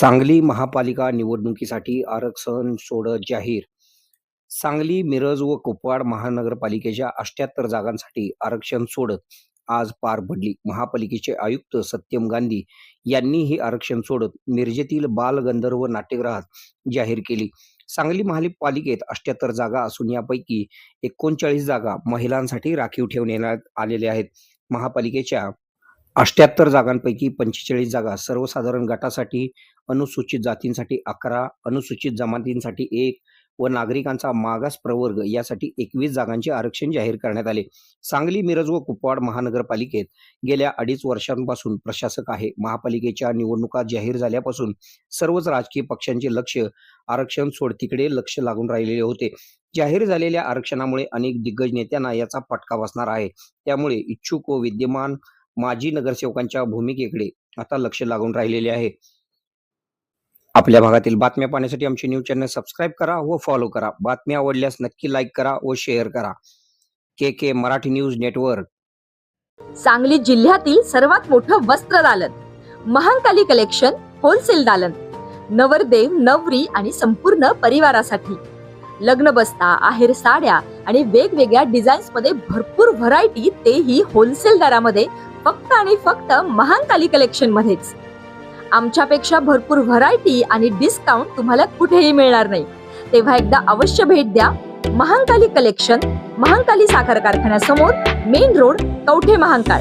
सांगली महापालिका निवडणुकीसाठी आरक्षण सोडत जाहीर. सांगली मिरज व कुपवाड महानगरपालिकेच्या अष्ट्याहत्तर जागांसाठी आरक्षण सोडत आज पार पडली. महापालिकेचे आयुक्त सत्यम गांधी यांनी ही आरक्षण सोडत मिरजेतील बालगंधर्व नाट्यगृहात जाहीर केली. सांगली महापालिकेत अष्ट्याहत्तर जागा असून यापैकी एकोणचाळीस जागा महिलांसाठी राखीव ठेवण्यात आलेल्या आहेत. महापालिकेच्या अष्ट्याहत्तर जागांपैकी पंचेचाळीस जागा सर्वसाधारण गटासाठी अनुसूचित जातींसाठी अकरा अनुसूचित जमातींसाठी एक व नागरिकांचा मागास प्रवर्ग यासाठी एकवीस जागांचे आरक्षण जाहीर करण्यात आले. सांगली मिरज व कुपवाड महानगरपालिकेत गेल्या अडीच वर्षांपासून प्रशासक आहे. महापालिकेच्या निवडणुका जाहीर झाल्यापासून सर्वच राजकीय पक्षांचे लक्ष आरक्षण सोडतीकडे लक्ष लागून राहिलेले होते. जाहीर झालेल्या आरक्षणामुळे अनेक दिग्गज नेत्यांना याचा फटका बसणार आहे. त्यामुळे इच्छुक व विद्यमान माजी नगरसेवकांच्या भूमिकेकडे आता लक्ष लागून राहिलेले आहे. आपल्या भागातील बातम्या पाहण्यासाठी आमचे न्यूज चॅनल सबस्क्राईब करा व फॉलो करा. बातम्या आवडल्यास नक्की लाईक करा व शेअर करा. K K Marathi news network. Sangli जिल्ह्यातील सर्वात मोठं वस्त्र दालन महांकाली कलेक्शन होलसेल दालन नवरदेव नवरी आणि संपूर्ण परिवारासाठी. लग्न बसता आहेर साड्या आणि वेगवेगळ्या डिझाईन्समध्ये भरपूर व्हरायटी तेही होलसेल दरामध्ये फक्त आणि फक्त महांकाली कलेक्शन मध्येच. आमच्यापेक्षा भरपूर व्हरायटी आणि डिस्काउंट तुम्हाला कुठेही मिळणार नाही. तेव्हा एकदा अवश्य भेट द्या. महांकाली कलेक्शन महांकाली साखर कारखान्यासमोर मेन रोड कवठे महांकाळ.